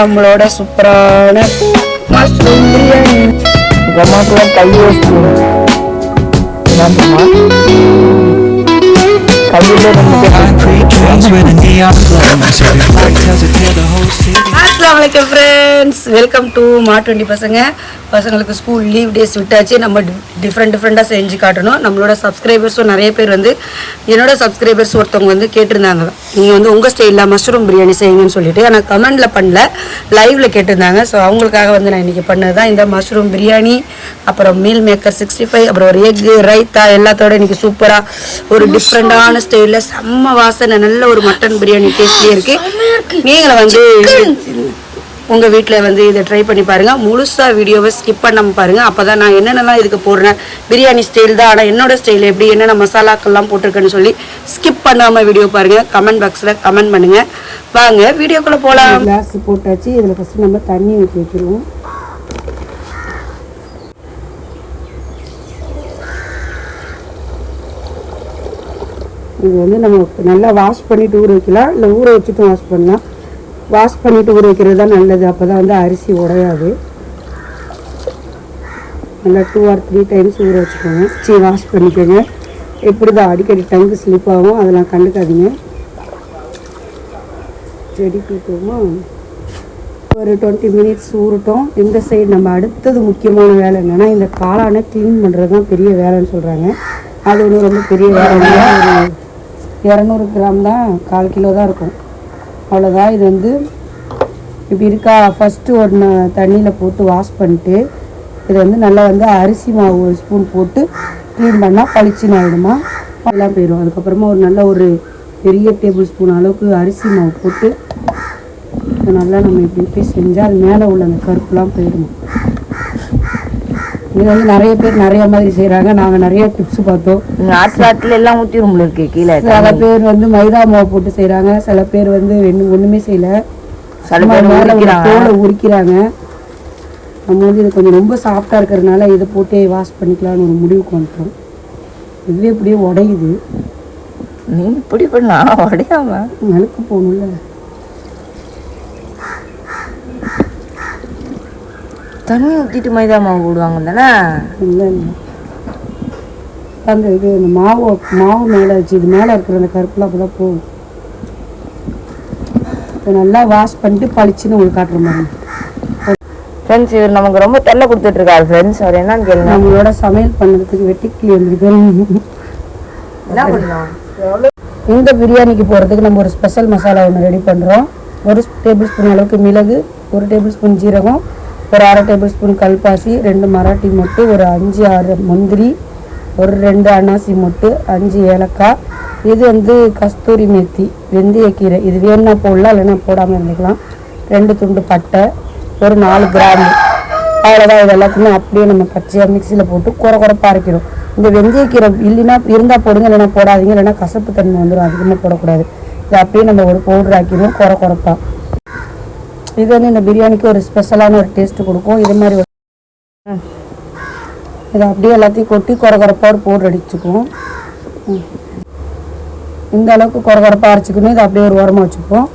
நம்மளோட சூப்பரான மஷ்ரூம் பிரியாணி. அஸ்லாம் வலைக்கம் ஃப்ரெண்ட்ஸ் வெல்கம் டு மாட்டுவண்டி பசங்க பசங்களுக்கு ஸ்கூல் லீவ் டேஸ் விட்டாச்சு நம்ம டிஃப்ரெண்ட் டிஃப்ரெண்ட்டாக செஞ்சு காட்டணும். நம்மளோட சப்ஸ்கிரைபர்ஸும் நிறைய பேர் வந்து என்னோட சப்ஸ்கிரைபர்ஸ் ஒருத்தவங்க வந்து கேட்டிருந்தாங்க. நீங்கள் வந்து உங்கள் ஸ்டைலில் மஷ்ரூம் பிரியாணி செய்யுங்கன்னு சொல்லிட்டு. ஆனால் கமெண்டில் பண்ணல. லைவ்ல கேட்டிருந்தாங்க. ஸோ அவங்களுக்காக வந்து நான் இன்றைக்கி பண்ணது தான் இந்த மஷ்ரூம் பிரியாணி அப்புறம் மீல் மேக்கர் சிக்ஸ்டி ஃபைவ் அப்புறம் ஒரு எக் ரைத்தா எல்லாத்தோட இன்றைக்கி சூப்பராக ஒரு டிஃப்ரெண்ட்டான ஸ்டைலில் செம்ம வாசனை நல்ல ஒரு மட்டன் பிரியாணி டேஸ்ட்லேயே இருக்குது நீங்களும் வந்து உங்கள் வீட்டில் வந்து இதை ட்ரை பண்ணி பாருங்கள் முழுசாக வீடியோவை ஸ்கிப் பண்ண பாருங்கள் அப்போ தான் நான் என்னென்னலாம் இதுக்கு போடுறேன். பிரியாணி ஸ்டைல் தான் ஆனால் என்னோட ஸ்டைல் எப்படி என்னென்ன மசாலாக்கள்லாம் போட்டிருக்கேன்னு சொல்லி ஸ்கிப் பண்ணாமல் வீடியோ பாருங்கள் கமெண்ட் பாக்ஸில் கமெண்ட் பண்ணுங்கள் வாங்க வீடியோக்குள்ளே போகலாம் கிளாஸ் போட்டாச்சு. இதில் ஃபஸ்ட்டு நம்ம தண்ணி ஊற்றி வச்சுருவோம். இது வந்து நம்ம நல்லா வாஷ் பண்ணிவிட்டு ஊற வைக்கலாம். இல்லை ஊற வச்சுட்டு வாஷ் பண்ணலாம். வாஷ் பண்ணிட்டு ஊற வைக்கிறது தான் நல்லது. அப்போ தான் வந்து அரிசி உடையாது. நல்லா டூ ஆர் த்ரீ டைம்ஸ் ஊற வச்சுக்கோங்க. சரி வாஷ் பண்ணிக்கோங்க. எப்படி தான் அடிக்கடி டங்கு ஸ்லிப் ஆகும் அதெல்லாம் கண்டுக்காதீங்க. செடி தூக்குவோமா? ஒரு டுவெண்ட்டி மினிட்ஸ் ஊறட்டும். இந்த சைடு நம்ம அடுத்தது முக்கியமான வேலை என்னென்னா இந்த காளானை க்ளீன் பண்ணுறது தான் பெரிய வேலைன்னு சொல்கிறாங்க அது ஒன்றும் ரொம்ப பெரிய வேலை ஒரு இரநூறு கிராம் தான் கால் கிலோ தான் இருக்கும். அவ்வளோதான் இது வந்து இப்படி இருக்கா? ஃபஸ்ட்டு ஒன்று தண்ணியில் போட்டு வாஷ் பண்ணிட்டு இதை வந்து நல்லா வந்து அரிசி மாவு ஒரு ஸ்பூன் போட்டு க்ளீன் பண்ணால் பளிச்சுன்னு ஆகிடுமா எல்லாம் போயிடும் அதுக்கப்புறமா ஒரு நல்ல ஒரு பெரிய டேபிள் ஸ்பூன் அளவுக்கு அரிசி மாவு போட்டு இதை நல்லா நம்ம இப்படி இப்படி செஞ்சால் அது மேலே உள்ள அந்த கருப்புலாம் போயிடும்? இது வந்து நிறைய பேர் நிறைய மாதிரி செய்கிறாங்க நாங்கள் நிறைய டிப்ஸ் பார்த்தோம். ஆட்டில் எல்லாம் ஊற்றி ரூமில் இருக்கு கீழே சில பேர் வந்து மைதா மாவு போட்டு செய்கிறாங்க சில பேர் வந்து ஒண்ணுமே செய்யல. சில பேர். தோலை உரிக்கிறாங்க. நம்ம வந்து இது கொஞ்சம் ரொம்ப சாஃப்டாக இருக்கிறதுனால இதை போட்டே வாஷ் பண்ணிக்கலாம்னு ஒரு முடிவுக்கு வந்துட்டோம். இதுவே இப்படியே உடையுது. நீ இப்படி பண்ணா உடையாம? நலுக்கு போகணும்ல. தண்ணி ஊற்றிட்டு மைதா மாவு போடுவாங்க தானே? இல்லை அந்த இது இந்த மாவு மாவு மேலே வச்சு இது மேலே இருக்கிற அந்த கருப்புலாம் அப்போ தான் போகும். இதை நல்லா வாஷ் பண்ணிட்டு பளிச்சுன்னு உங்களுக்கு காட்டுற மாதிரி. ஃப்ரெண்ட்ஸ் இவர் நமக்கு ரொம்ப தொல்லை கொடுத்துட்டு இருக்காரு ஃப்ரெண்ட்ஸ் அவர் என்னன்னு கேளுங்க. நம்மளோட சமையல் பண்ணுறதுக்கு வெட்டிக்கிளி வந்துருக்கு என்ன பண்ணலாம் இந்த பிரியாணிக்கு போகிறதுக்கு நம்ம ஒரு ஸ்பெஷல் மசாலா ஒன்று ரெடி பண்ணுறோம் ஒரு டேபிள் ஸ்பூன் அளவுக்கு மிளகு ஒரு டேபிள் ஸ்பூன் ஜீரகம் ஒரு அரை டேபிள் ஸ்பூன் கல்பாசி ரெண்டு மராட்டி மொட்டு ஒரு அஞ்சு ஆறு முந்திரி ஒரு ரெண்டு அன்னாசி மொட்டு அஞ்சு ஏலக்காய். இது வந்து கஸ்தூரி மேத்தி வெந்தயக்கீரை இது வேணும்னா போடலாம் இல்லைன்னா போடாமல் இருந்துக்கலாம். ரெண்டு துண்டு பட்டை ஒரு நாலு கிராமு. அவ்வளோதான் இது எல்லாத்தையுமே அப்படியே நம்ம பச்சையாக மிக்சியில் போட்டு குறை குறைப்பாக அரைக்கிறோம். இந்த வெந்தயக்கீரை இல்லைன்னா இருந்தால் போடுங்க இல்லைன்னா போடாதீங்க. இல்லைன்னா கசப்பு தன்மை வந்துடும் அதிகமாக போடக்கூடாது. இது அப்படியே நம்ம ஒரு பவுடர் ஆக்கிடுவோம் குறை குறைப்பாக இது வந்து இந்த பிரியாணிக்கு ஒரு ஸ்பெஷலான ஒரு டேஸ்ட் கொடுக்கும். இது மாதிரி இதை அப்படியே எல்லாத்தையும் கொட்டி குறை குறைப்பாக ஒரு பவுடர் அடிச்சுக்குவோம் இந்த அளவுக்கு குறகுறப்பாக அரைச்சிக்கணும். இதை அப்படியே ஒரு உரமாக வச்சுப்போம்.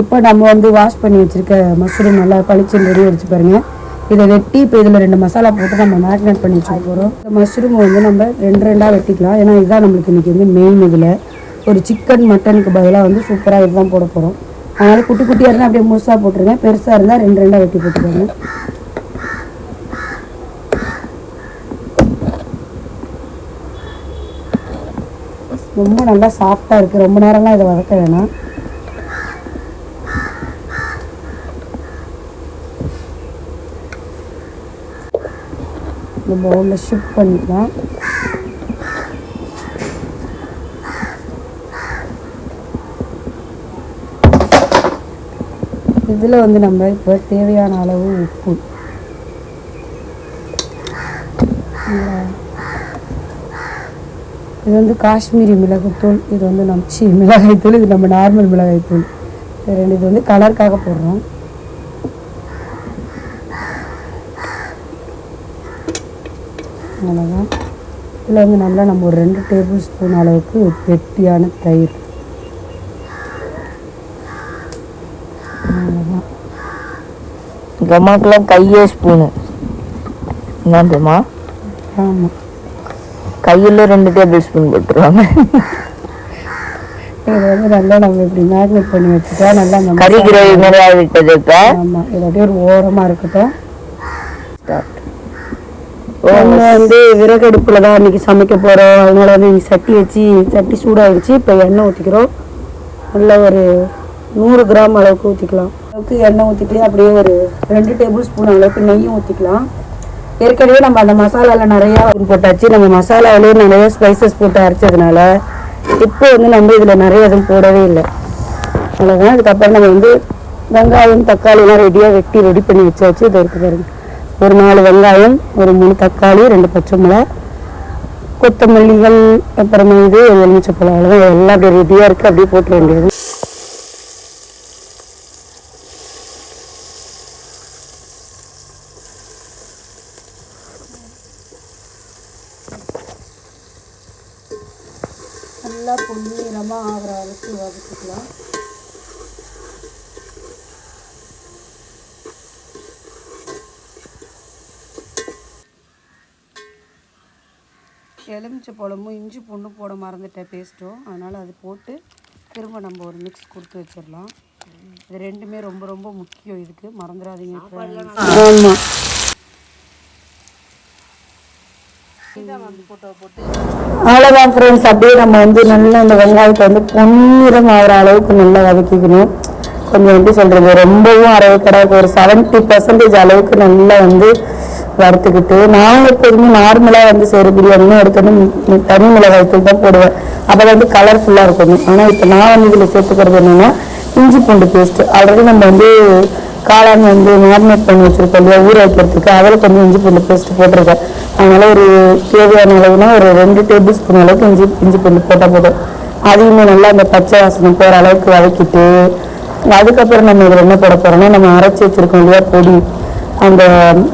இப்போ நம்ம வந்து வாஷ் பண்ணி வச்சுருக்க மஷ்ரூம் நல்லா பளிச்சுன்னு ரெடி அடிச்சு பாருங்க. இதை வெட்டி இப்போ இதில் ரெண்டு மசாலா போட்டு நம்ம மேரினேட் பண்ணி வச்சுக்க போகிறோம் இந்த மஷ்ரூம் வந்து நம்ம ரெண்டு ரெண்டாக வெட்டிக்கலாம். ஏன்னா இதுதான் நம்மளுக்கு இன்றைக்கி வந்து மெயின் இதில். ஒரு சிக்கன் மட்டனுக்கு பதிலாக வந்து சூப்பராக இதுதான் போட போகிறோம் அதனால் குட்டி குட்டியாக இருந்தால் அப்படியே முழுசாக போட்டுருங்க. பெருசாக இருந்தால் ரெண்டு ரெண்டாக வெட்டி போட்டுக்கோங்க. ரொம்ப நல்லா சாஃப்டாக இருக்குது ரொம்ப நேரம்லாம் இதை வதக்க வேணாம். நம்ம ஒன்று ஷிஃப்ட் பண்ணிக்கலாம். இதில் வந்து நம்ம இப்போ தேவையான அளவு உப்பு. இது வந்து காஷ்மீரி மிளகுத்தூள் இது வந்து நம் சி மிளகாய்த்தூள் இது நம்ம நார்மல் மிளகாய்த்தூள். ரெண்டு இது வந்து கலருக்காக போடுறோம். அவ்வளோதான் இதில் வந்து நல்லா நம்ம ஒரு ரெண்டு டேபிள் ஸ்பூன் அளவுக்கு கெட்டியான தயிர் அவ்வளோதான் அம்மாக்கெல்லாம் கையே ஸ்பூனு என்ன தெரியுமா? ஆமாம் கையில் ரெண்டு டேபிள் ஸ்பூன் போட்டுருவாங்க. இது வந்து நல்லா நம்ம இப்படி மேக்னேட் பண்ணி வச்சுட்டா நல்லா அந்த கறி மசாலா- கிரேவி மாதிரி ஆகிட்டது இப்போ? ஆமாம் இது அப்படியே ஒரு ஓரமாக இருக்கட்டும். நம்ம வந்து விறகடுப்பில் தான் இன்னைக்கு சமைக்க போகிறோம் அதனால வந்து சட்டி வச்சு சட்டி சூடாகிடுச்சு இப்போ எண்ணெய் ஊற்றிக்கிறோம் நல்ல ஒரு நூறு கிராம் அளவுக்கு ஊற்றிக்கலாம் அளவுக்கு எண்ணெய் ஊற்றிட்டு அப்படியே ஒரு ரெண்டு டேபிள் ஸ்பூன் அளவுக்கு நெய்யும் ஊற்றிக்கலாம் ஏற்கனவே நம்ம அந்த மசாலாவில் நிறையா போட்டாச்சு. நம்ம மசாலாவிலேயே நிறைய ஸ்பைசஸ் போட்டு அரைச்சதுனால இப்போ வந்து நம்ம இதில் நிறைய எதுவும் போடவே இல்லை. அவ்வளோதான் அதுக்கப்புறம் நம்ம வந்து வெங்காயம் தக்காளி ரெடியாக வெட்டி ரெடி பண்ணி வச்சாச்சு. இது இதை பாருங்க. ஒரு நாலு வெங்காயம் ஒரு மூணு தக்காளி ரெண்டு பச்சை மிளகா கொத்தமல்லிகள் அப்புறமா இது எலுமிச்சப்பழம் அவ்வளோதான் எல்லாம் அப்படியே ரெடியாக இருக்குது அப்படியே போட்டு வேண்டியது. நல்லா பொன்னிறமாக ஆகிற அளவுக்கு வதக்கிக்கலாம் எலுமிச்சை பழமும் இஞ்சி பூண்டும் போட மறந்துட்டேன் பேஸ்ட்டும் அதனால் அது போட்டு திரும்ப நம்ம ஒரு மிக்ஸ் கொடுத்து வச்சிடலாம். இது ரெண்டுமே ரொம்ப ரொம்ப முக்கியம் இதுக்கு. மறந்துடாதீங்க ஆமாம் அவ்வளோதான் ஃப்ரெண்ட்ஸ் அப்படியே நம்ம வந்து நல்லா இந்த வெங்காயத்தை வந்து பொன்னிறம் ஆகிற அளவுக்கு நல்லா வதக்கிக்கணும். கொஞ்சம் எப்படி சொல்கிறது ரொம்பவும் அரை கிடையாது ஒரு செவன்ட்டி பர்சன்டேஜ் அளவுக்கு நல்லா வந்து வறுத்துக்கிட்டு நான் எப்போதுமே நார்மலாக வந்து செய்கிற பிரியாணின்னு எடுத்துன்னு தனி மிளகாய் தூள் தான் போடுவேன். அப்போ வந்து கலர்ஃபுல்லாக இருக்கணும் ஆனால் இப்போ நான் வந்து இதில் சேர்த்துக்கிறது என்னென்னா இஞ்சி பூண்டு பேஸ்ட்டு ஆல்ரெடி நம்ம வந்து காளான் வந்து மேரினேட் பண்ணி வச்சுருக்கோம் இல்லையா ஊற வைக்கிறதுக்கு. அதில் கொஞ்சம் இஞ்சி பூண்டு பேஸ்ட் போட்டிருக்கேன் அதனால் ஒரு தேவையான அளவுனா ஒரு ரெண்டு டேபிள் ஸ்பூன் அளவுக்கு இஞ்சி இஞ்சி பூண்டு போட்டால் போதும். அதையுமே நல்லா அந்த பச்சை வாசனை போகிற அளவுக்கு வதக்கிட்டு அதுக்கப்புறம் நம்ம இதில் என்ன போட போகிறோம்னா நம்ம அரைச்சி வச்சுருக்கோம் இல்லையா பொடி. அந்த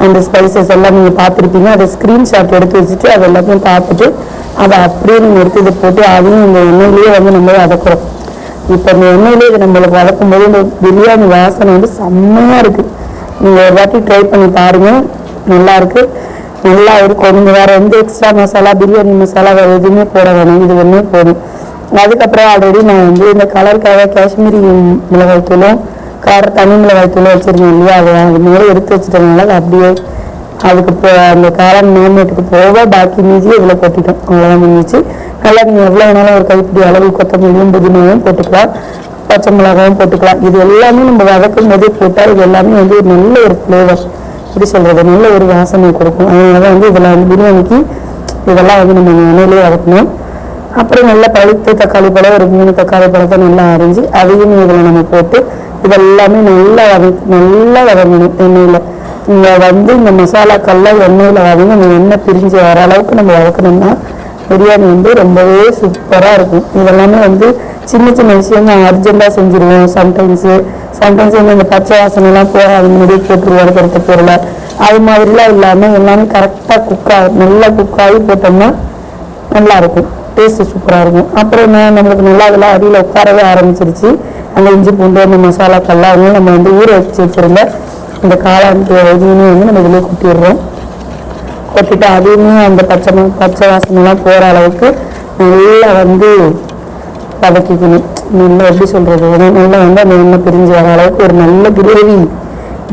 அந்த ஸ்பைசஸ் எல்லாம் நீங்கள் பார்த்துருப்பீங்க. அதை ஸ்க்ரீன்ஷாட் எடுத்து வச்சுட்டு அது எல்லாத்தையும் பார்த்துட்டு அதை அப்படியே நீங்கள் எடுத்து இதை போட்டு அதையும் இந்த எண்ணெயிலேயே வந்து நம்ம வதக்குறோம். இப்போ இந்த எண்ணெயிலே இது நம்மளுக்கு வளர்க்கும் போது இந்த பிரியாணி வாசனை வந்து செம்மையாக இருக்குது நீங்கள் ஒரு வாட்டி ட்ரை பண்ணி பாருங்கள் நல்லா இருக்கு. நல்லா இருக்கும் நீங்கள் வேறு எந்த எக்ஸ்ட்ரா மசாலா பிரியாணி மசாலா வேறு எதுவுமே போட வேணும். இது ஒன்றே போதும். அதுக்கப்புறம் ஆல்ரெடி நான் வந்து இந்த கலருக்காக காஷ்மீரி மிளகாய் தூளும் கார தனி மிளகாய் தூளும் வச்சுருந்தேன் இல்லையா? அதை அது மேலே எடுத்து வச்சுட்டதுனால அது அப்படியே அதுக்கு போ அந்த காரம் மேம்பேட்டுக்கு போக பாக்கி மீதி இதில் கொட்டிட்டோம். அவ்வளோதான் பண்ணிச்சு நல்லா நீங்கள் எவ்வளோ வேணாலும் ஒரு கைப்பிடி அளவு கொத்தமல்லியும் புதினாவும் போட்டுக்கலாம். பச்சை மிளகாவும் போட்டுக்கலாம். இது எல்லாமே நம்ம வதக்கும் போதே போட்டால் இது எல்லாமே வந்து ஒரு நல்ல ஒரு ஃப்ளேவர் எப்படி சொல்கிறது நல்ல ஒரு வாசனை கொடுக்கும். அதனால தான் வந்து இதில் வந்து பிரியாணிக்கு இதெல்லாம் வந்து நம்ம எண்ணெயிலே வதக்கணும். அப்புறம் நல்லா பழுத்த தக்காளி பழம் ஒரு மூணு தக்காளி பழத்தை நல்லா அரிஞ்சு அதையும் இதில் நம்ம போட்டு இதெல்லாமே நல்லா வத நல்லா வதங்கணும் எண்ணெயில். இங்கே வந்து இந்த மசாலாக்கள்லாம் எண்ணெயில் வதங்கி அந்த எண்ணெய் பிரிஞ்சு வர அளவுக்கு நம்ம வதக்கணும்னா பிரியாணி வந்து ரொம்பவே சூப்பராக இருக்கும். இதெல்லாமே வந்து சின்ன சின்ன விஷயம் நான் அர்ஜென்ட்டாக செஞ்சுருவோம். சம்டைம்ஸு சம்டைம்ஸ் வந்து இந்த பச்சை வாசனைலாம் போக அது முன்னாடி போட்டுருவோம். அடுத்த பொருளை. அது மாதிரிலாம் இல்லாமல் எல்லாமே கரெக்டாக குக் ஆகும் நல்லா குக் ஆகி போட்டோம்னா நல்லாயிருக்கும். டேஸ்ட்டு சூப்பராக இருக்கும். அப்புறம் என்ன நம்மளுக்கு நல்லா அதெல்லாம் அடியில் உட்காரவே ஆரம்பிச்சிருச்சு. அந்த இஞ்சி பூண்டு அந்த மசாலாக்கள்லாம் வந்து நம்ம வந்து ஊற வச்சு வச்சுருந்த இந்த காளான் இதையுமே வந்து நம்ம இதிலே கொட்டிடுறோம். கொட்டிட்டு அதுவுமே அந்த பச்சை பச்சை வாசனைலாம் போகிற அளவுக்கு நல்லா வந்து வதக்கிக்கணும். நல்லா எப்படி சொல்கிறது நல்லா வந்து அந்த எண்ணெய் பிரிஞ்சு வர அளவுக்கு ஒரு நல்ல கிரேவி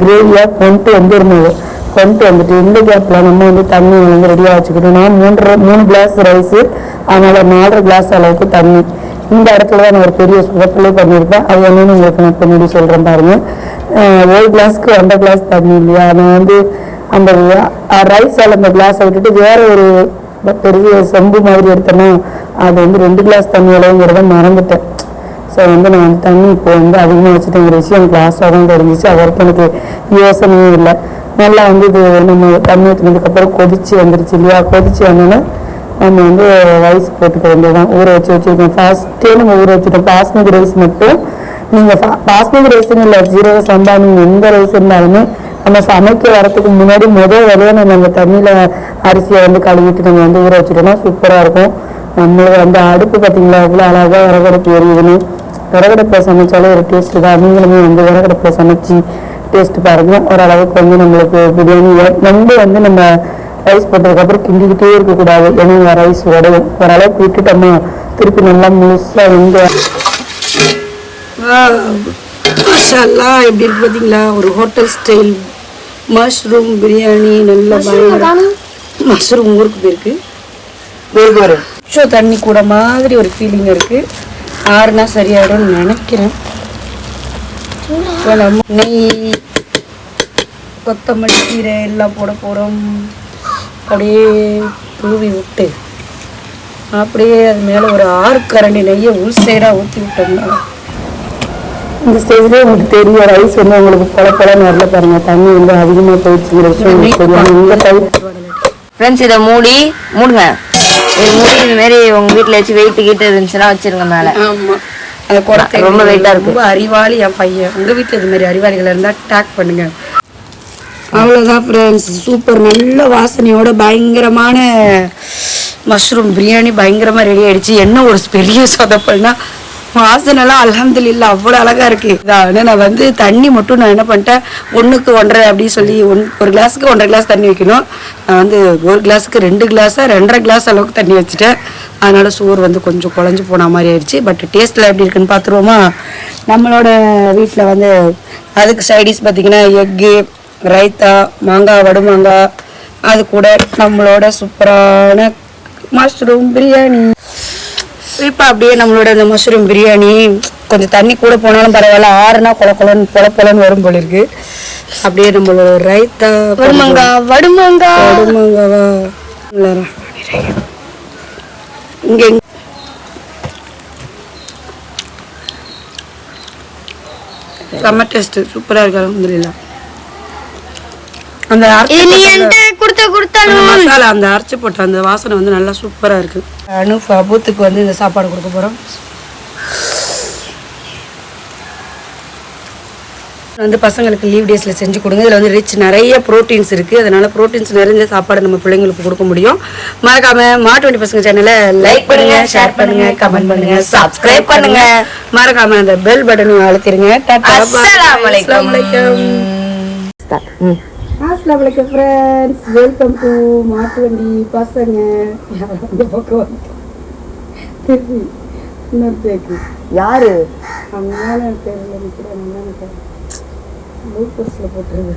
கிரேவியாக கொண்டு வந்துருந்தது கொண்டு வந்துட்டு இந்த கேப்பில் நம்ம வந்து தண்ணி வந்து ரெடியாக வச்சுக்கிட்டோம் நான் மூன்றரை மூணு கிளாஸ் ரைஸு அதனால் நாலரை கிளாஸ் அளவுக்கு தண்ணி. இந்த இடத்துல தான் நான் ஒரு பெரிய சுகப்பிலே பண்ணியிருக்கேன். அது என்னென்னு உங்களுக்கு நான் பின்னாடி சொல்கிறேன் பாருங்கள் ஒரு கிளாஸ்க்கு ஒன்றரை கிளாஸ் தண்ணி இல்லையா? நான் வந்து அந்த ரைஸ் அந்த கிளாஸை விட்டுட்டு வேற ஒரு பெரிய செம்பு மாதிரி எடுத்தேன்னா அது வந்து ரெண்டு கிளாஸ் தண்ணி அளவுங்கிறத மறந்துட்டேன். ஸோ வந்து நான் வந்து தண்ணி இப்போ வந்து அதிகமாக வச்சுட்டேங்கிற விஷயம் கிளாஸாக தான் தெரிஞ்சிச்சு. அது வரைக்கும் எனக்கு யோசனையே இல்லை. நல்லா வந்து இது நம்ம தண்ணி ஊற்றினதுக்கப்புறம் கொதிச்சு வந்துருச்சு இல்லையா? கொதிச்சு வந்தோன்னே நம்ம வந்து ரைஸ் போட்டுக்க வேண்டியதான் ஊற வச்சு வச்சுருக்கோம். ஃபர்ஸ்ட்டே நம்ம ஊற வச்சுட்டோம். பாஸ்மதி ரைஸ் மட்டும். நீங்கள் பாஸ்மதி ரைஸ்னு இல்லை ஜீரக சம்பா நீங்கள் எந்த ரைஸ் இருந்தாலுமே நம்ம சமைக்க வரத்துக்கு முன்னாடி முதல் வேலையை நம்ம அந்த தண்ணியில் அரிசியை வந்து கழுவிட்டு நம்ம வந்து ஊற வச்சுட்டோம்னா சூப்பராக இருக்கும். நம்மளுக்கு அந்த அடுப்பு பார்த்தீங்களா எவ்வளோ அழகாக விறகடுப்பு எரியுதுன்னு. விறகடுப்பில் சமைச்சாலே ஒரு டேஸ்ட்டு தான். நீங்களுமே வந்து விறகடுப்பில் சமைச்சு டேஸ்ட் பாருங்க. ஓரளவுக்கு வந்து நம்மளுக்கு பிரியாணி ரொம்ப வந்து நம்ம ரைஸ் போட்டதுக்கப்புறம் கிண்டிக்கிட்டே இருக்கக்கூடாது. ஏன்னா ரைஸ் உடையும் ஓரளவுக்கு விட்டுட்டோமா திருப்பி நல்லா முழுசாக வந்து மஷாலா எப்படி இருக்கு பார்த்தீங்களா ஒரு ஹோட்டல் ஸ்டைல் மஷ்ரூம் பிரியாணி நல்லா மஷ்ரூம் ஊருக்கு போயிருக்கு ஊருக்கு வரும். தண்ணி கூட மாதிரி ஒரு ஃபீலிங் இருக்கு. ஆறுனா சரியாயிடும்னு நினைக்கிறேன். நெய் கொத்தமல்லி கீரை எல்லாம் போட போகிறோம் அப்படியே தூவி விட்டு அப்படியே அது மேலே ஒரு ஆறு கரண்டி நெய்யை உள் சைடாக ஊற்றி விட்டோம்னா இந்த ஸ்டேஜ்லேயே உங்களுக்கு தெரியும் ரைஸ் வந்து உங்களுக்கு பொல வரல பாருங்க. தண்ணி வந்து அதிகமாக போயிடுச்சுங்கிற விஷயம் உங்களுக்கு தெரியும். இந்த கை ஃப்ரெண்ட்ஸ் இதை மூடி மூடுங்க. இதை மூடி இந்த மாதிரி உங்க வீட்ல வச்சு வெயிட் கிட்ட இருந்துச்சுன்னா வச்சிருங்க மேல. ஆமா. அந்த குடத்தை ரொம்ப weight ஆ இருக்கு. ரொம்ப அறிவாளி என் பையன். உங்க வீட்டுல இது மாதிரி அறிவாளிகள் இருந்தா டேக் பண்ணுங்க. அவ்வளோதான் ஃப்ரெண்ட்ஸ் சூப்பர் நல்ல வாசனையோட பயங்கரமான மஷ்ரூம் பிரியாணி பயங்கரமா ரெடி ஆயிடுச்சு. என்ன ஒரு பெரிய சொதப்பல்னா வாசனைலாம் இல்லை அவ்வளோ அழகாக இருக்குது இதான் நான் வந்து தண்ணி மட்டும் நான் என்ன பண்ணிட்டேன்? ஒன்றுக்கு ஒன்றரை அப்படின்னு சொல்லி ஒன் ஒரு கிளாஸுக்கு ஒன்றரை கிளாஸ் தண்ணி வைக்கணும். நான் வந்து ஒரு கிளாஸுக்கு ரெண்டு கிளாஸாக ரெண்டரை கிளாஸ் அளவுக்கு தண்ணி வச்சுட்டேன். அதனால் சோறு வந்து கொஞ்சம் குழஞ்சு போன மாதிரி ஆயிடுச்சு. பட் டேஸ்ட்டில் எப்படி இருக்குன்னு பார்த்துருவோமா? நம்மளோட வீட்டில் வந்து அதுக்கு சைடிஸ் பார்த்தீங்கன்னா எக்கு ரைத்தா மாங்காய் வடுமாங்காய் அது கூட நம்மளோட சூப்பரான மஷ்ரூம் பிரியாணி. இப்போ அப்படியே நம்மளோட இந்த மஷ்ரூம் பிரியாணி கொஞ்சம் தண்ணி கூட போனாலும் பரவாயில்ல. ஆறுனா கொல கொலன்னு பொல பொலன்னு வரும் போல இருக்கு. அப்படியே நம்மளோட ரைத்தா வடுமாங்கா வடுமாங்கா. வடுமாங்காவா? இங்க செம்ம டேஸ்ட் சூப்பரா இருக்கு. அல்ஹம்துலில்லாஹ் அந்த மசாலா அந்த அரைச்சு போட்ட அந்த வாசனை வந்து நல்லா சூப்பரா இருக்கு. அனு அபூத்துக்கு வந்து இந்த சாப்பாடு கொடுக்க போறோம். வந்து பசங்களுக்கு லீவ் டேஸ்ல செஞ்சு கொடுங்க. இதுல வந்து ரிச் நிறைய ப்ரோட்டீன்ஸ் இருக்கு. அதனால ப்ரோட்டீன்ஸ் நிறைஞ்ச சாப்பாடு நம்ம பிள்ளைங்களுக்கு கொடுக்க முடியும். மறக்காம மாட்டு வண்டி பசங்க சேனலை லைக் பண்ணுங்க ஷேர் பண்ணுங்க கமெண்ட் பண்ணுங்க சப்ஸ்கிரைப் பண்ணுங்க. மறக்காம அந்த பெல் பட்டனையும் அழுத்திருங்க. டாடா அஸ்ஸலாமு அலைக்கும். அஸ்லாம் வலைக்கம் ஃப்ரெண்ட்ஸ் வெல்கம் டு மாட்டு வண்டி பசங்க. அந்த பக்கம் வந்து திருப்பி இன்னொரு தேக்கு யாரு? அவங்க மேலே தெரியல நிற்கிறேன் ப்ளூ பஸ்ஸில் போட்டுருது